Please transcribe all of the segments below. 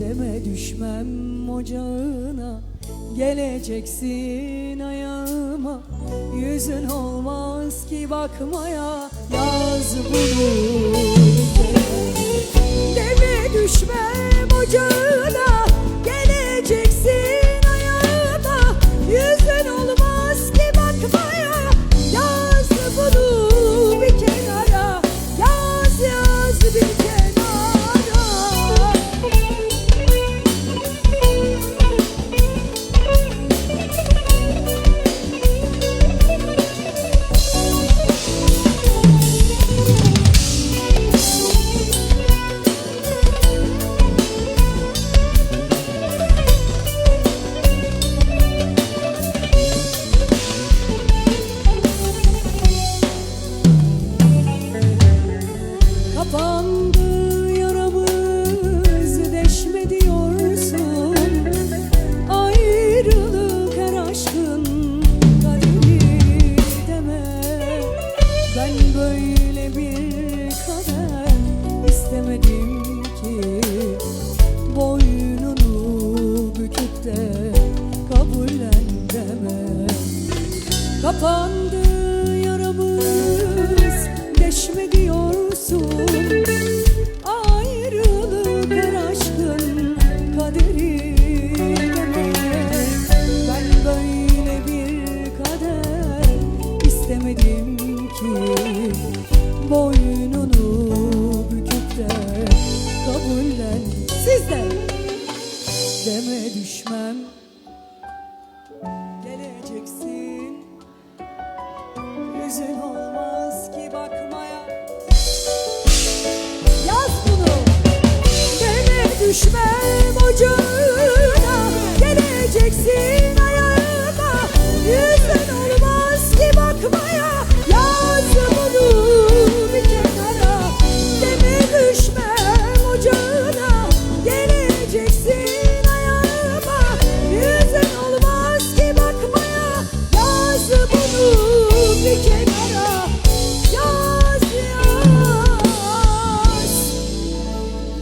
Deme düşmem ocağına Geleceksin ayağıma. Yüzün olmaz ki bakmaya Yaz bunu Deme düşmem Ben böyle bir kader istemedim ki. Boynunu büküp de kabullen deme Kapandı Boynunu büküp de kabullen. Sizden deme düşmem. Geleceksin. Yüzün olmaz ki bakmaya. Yaz bunu. Deme düşmem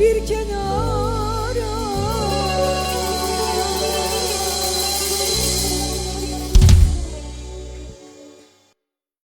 bir kenara